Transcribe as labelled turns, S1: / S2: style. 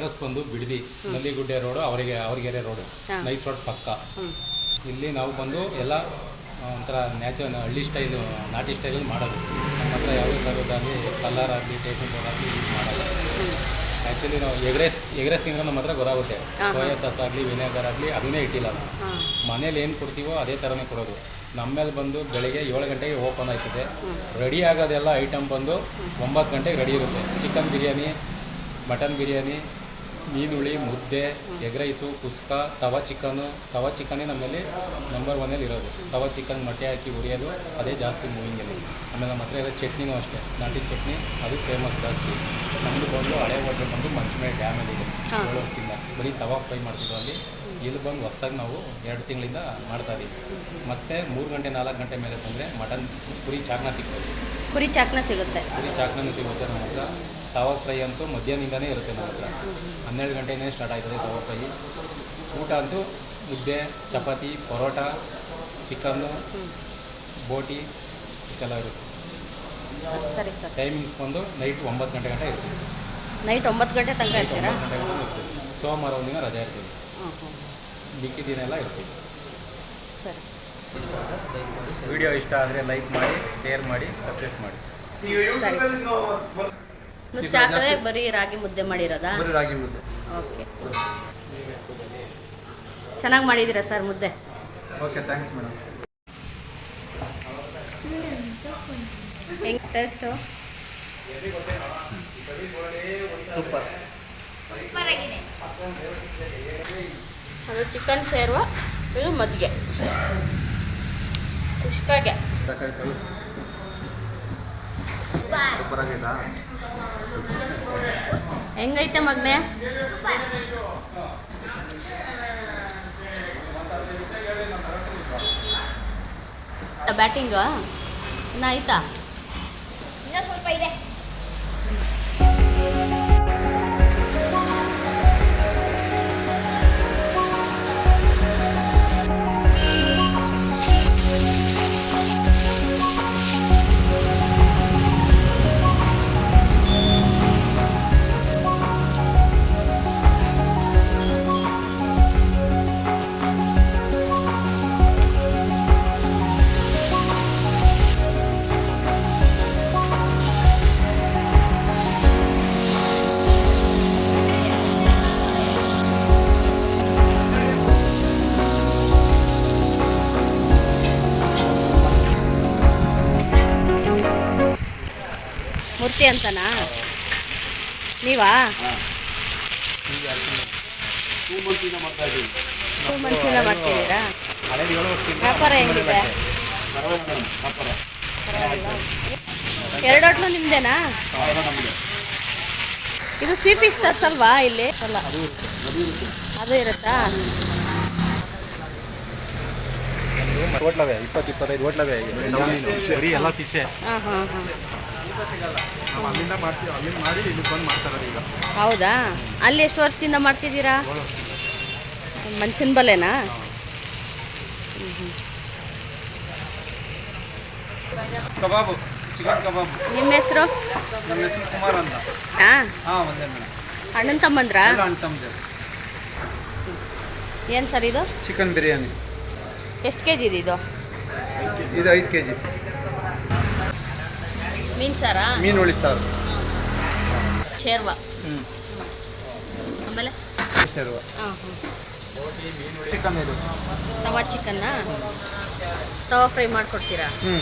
S1: Address ಬಂದು Bidadi ನಲ್ಲಿಗುಡ್ಡೆ road ಅವರಿಗೆ ಅವರಿಗೆರೆ road. Nice road ಪಕ್ಕ. ಇಲ್ಲಿ ನಾವು ಬಂದು ಎಲ್ಲ ಒಂಥರ ನ್ಯಾಚುರಲ್ ಹಳ್ಳಿ ಸ್ಟೈಲು ನಾಟಿ ಸ್ಟೈಲಲ್ಲಿ ಮಾಡೋದು. ನಮ್ಮ ಹತ್ರ ಯಾವುದೇ ಥರದ್ದಾಗಲಿ ಕಲ್ಲರ್ ಆಗಲಿ ಟೇಸ್ಟಿಂಗ್ ಆಗಲಿ ಯೂಸ್ ಮಾಡಲ್ಲ. ಆ್ಯಕ್ಚುಲಿ ನಾವು ಎಗ್ರೆಸ್ ಎಗ್ರೆಸ್ ತಿಂದ್ರೆ ನಮ್ಮ ಹತ್ರ ಗೊತ್ತಾಗುತ್ತೆ. ಸೋಯಾ ಸಾಸ್ ಆಗಲಿ ವಿನೆಗರ್ ಆಗಲಿ ಅದನ್ನೇ ಇಟ್ಟಿಲ್ಲ ನಾವು. ಮನೇಲಿ ಏನು ಕೊಡ್ತೀವೋ ಅದೇ ಥರನೇ ಕೊಡೋದು. ನಮ್ಮೇಲೆ ಬಂದು ಬೆಳಿಗ್ಗೆ ಏಳು ಗಂಟೆಗೆ ಓಪನ್ ಆಯ್ತದೆ. ರೆಡಿ ಆಗೋದೆಲ್ಲ ಐಟಮ್ ಬಂದು ಒಂಬತ್ತು ಗಂಟೆಗೆ ರೆಡಿ ಇರುತ್ತೆ. ಚಿಕನ್ ಬಿರಿಯಾನಿ ಮಟನ್ ಬಿರಿಯಾನಿ ಮೀನುಳಿ ಮುದ್ದೆ ಎಗ್ ರೈಸು ಕುಸ್ಕ ತವಾ ಚಿಕನು ತವಾ ಚಿಕನ್ನೇ ನಮ್ಮಲ್ಲಿ ನಂಬರ್ ಒನ್ನಲ್ಲಿ ಇರೋದು. ತವಾ ಚಿಕನ್ ಮೊಟ್ಟೆ ಹಾಕಿ ಉರಿಯೋದು ಅದೇ ಜಾಸ್ತಿ ಮೂವಿಂಗಲ್ಲಿ ಆಮೇಲೆ ನಮ್ಮ ಹತ್ರ ಇರೋ ಚಟ್ನಿನೂ ಅಷ್ಟೇ. ನಾಟಿ ಚಟ್ನಿ ಅದು ಫೇಮಸ್ ಜಾಸ್ತಿ. ನಮ್ಮದು ಬಂದು ಹಳೆ ಹೋಟೆಲ್ ಬಂದು ಮಂಚಮೇಲೆ ಡ್ಯಾಮಲ್ಲಿ ಇದೆ. ಏಳು ವರ್ಷದಿಂದ ಬರೀ ತವಾ ಫ್ರೈ ಮಾಡ್ತಿದ್ವು ಅಲ್ಲಿ. ಇಲ್ಲಿ ಬಂದು ಹೊಸ್ದಾಗಿ ನಾವು ಎರಡು ತಿಂಗಳಿಂದ ಮಾಡ್ತಾ ಇದ್ದೀವಿ ಮತ್ತು ಮೂರು ಗಂಟೆ ನಾಲ್ಕು ಗಂಟೆ ಮೇಲೆ ಬಂದರೆ ಮಟನ್ ಪುರಿ ಚಾಕ್ನ ಸಿಗ್ತದೆ.
S2: ಪುರಿ ಚಾಕ್ನ ಸಿಗುತ್ತೆ.
S1: ಪುರಿ ಚಾಕ್ನೂ ಸಿಗುತ್ತೆ ನಮ್ಮ ಹತ್ರ. ತವಾ ಫ್ರೈ ಅಂತೂ ಮಧ್ಯಾಹ್ನದಿಂದನೇ ಇರುತ್ತೆ ನಮ್ಮ ಹತ್ರ. ಹನ್ನೆರಡು ಗಂಟೆನೇ ಸ್ಟಾರ್ಟ್ ಆಗ್ತದೆ ತವಾ ಫ್ರೈ ಊಟ ಅಂತೂ ಮುದ್ದೆ ಚಪಾತಿ ಪರೋಟ ಚಿಕನ್ನು ಬೋಟಿ ಇಷ್ಟೆಲ್ಲ ಇರುತ್ತೆ.
S2: ಸರಿ ಸರ್.
S1: ಟೈಮಿಂಗ್ಸ್ ಬಂದು ನೈಟ್ ಒಂಬತ್ತು ಗಂಟೆ ಗಂಟೆ ಇರ್ತೀವಿ.
S2: ನೈಟ್ ಒಂಬತ್ತು ಗಂಟೆ ತನಕ ಇರ್ತೀರಾ?
S1: ಒಂಬತ್ತು ಗಂಟೆ ಗಂಟೆ ಇರ್ತೀವಿ. ಸೋಮವಾರ ಒಂದಿನ ರಜೆ ಇರ್ತೀವಿ. ಮಿಕ್ಕಿ ದಿನ ಎಲ್ಲ ಇರ್ತೀವಿ.
S2: ಸರಿ.
S1: ವಿಡಿಯೋ ಇಷ್ಟ ಆದರೆ ಲೈಕ್ ಮಾಡಿ ಶೇರ್ ಮಾಡಿ ಸಬ್ಸ್ಕ್ರೈಬ್ ಮಾಡಿ.
S2: ಸರಿ. ನುಚ್ಚು ಬರೀ ರಾಗಿ ಮುದ್ದೆ ಮಾಡಿರೋದಾ?
S3: ಬರೀ ರಾಗಿ ಮುದ್ದೆ.
S2: ಓಕೆ. ಚೆನ್ನಾಗಿ ಮಾಡಿದ್ದೀರಾ ಸರ್ ಮುದ್ದೆ?
S3: Okay thanks madam.
S2: ಹೆಂಗೆ ಟೇಸ್ಟು?
S3: ಸೂಪರ್.
S2: ಅದು ಚಿಕನ್ ಸೇರುವ ಇದು ಮಜ್ಜಿಗೆ.
S3: ಖುಷ್ಕಾಗೆ. ಸೂಪರ್ ಆಗೈತಾ
S2: ಹೆಂಗೈತೆ ಮಗನೆ? ಬ್ಯಾಟಿಂಗು? ಇನ್ನ ಆಯ್ತಾ?
S4: ಇನ್ನೂ ಸ್ವಲ್ಪ ಇದೆ.
S2: ಮೂರ್ತಿ ಅಂತನಾ? ನೀವಾ? ಟೂ ಮಂತ್ಸಿಂದ ಮಾಡ್ತಿದ್ದೀರಾ ವ್ಯಾಪಾರ ಹೆಂಗಿದೆ? ಎರಡು ಹೋಟ್ಲು ನಿಮ್ದೇನಾ? ಇದು ಸಿ ಸ್ಟಾರ್ಸ್ ಅಲ್ವಾ ಇಲ್ಲಿ? ಅಲ್ಲ. ಅದು ಇರುತ್ತಾ?
S1: ಹೋಟ್ಲವೇ? ಇಪ್ಪತ್ತು ಇಪ್ಪತ್ತೈದು ಹೋಟ್ಲವೇ? ಎಲ್ಲ ಶಿಕ್ಷೆ
S2: ಹಾಂ ಹಾಂ ಹಾಂ.
S3: ನಾವು ಅಲ್ಲಿಂದ ಮಾಡ್ತೀವಿ ಅಲ್ಲಿಂದ ಮಾಡಿ ಇಲ್ಲಿ ಬಂದು ಮಾಡ್ತಾರೆ ಈಗ.
S2: ಹೌದಾ? ಅಲ್ಲಿ ಎಷ್ಟು ವರ್ಷದಿಂದ ಮಾಡ್ತಿದ್ದೀರಾ? ಮಂಚಿನ ಬಲೆನಾ
S3: ಕಬಾಬು ಚಿಕನ್ ಕಬಾಬು.
S2: ನಿಮ್ಮ ಹೆಸರು?
S3: ನಮ್ಮ ಹೆಸರು ಕುಮಾರ್ ಅಂತ.
S2: ಹಾಂ?
S3: ಹಾಂ ಒಂದೇ ಮೇಡಮ್
S2: ಅಣ್ಣನ ತಮ್ಮಂದ್ರಾ?
S3: ಎಲ್ಲ ಅಣ್ಣ ತಮ್ಮದೇ.
S2: ಏನು ಸರ್ ಇದು?
S3: ಚಿಕನ್ ಬಿರಿಯಾನಿ.
S2: ಎಷ್ಟು ಕೆ ಜಿ ಇದು ಇದು
S3: ಇದು ಐದು ಕೆ ಜಿ
S2: ಮೀನು ಸಾರಾ?
S3: ಹುಳಿ ಸಾರು.
S2: ಶೇರ್ವ.
S3: ಹ್ಞೂ
S2: ಆಮೇಲೆ?
S3: ಸೇರುವ
S2: ಹಾಂ ಹಾಂ
S3: ಚಿಕನ್ ಇದು.
S2: ತವಾ ಚಿಕನ್ನ? ತವಾ ಫ್ರೈ ಮಾಡಿಕೊಡ್ತೀರಾ?
S3: ಹ್ಞೂ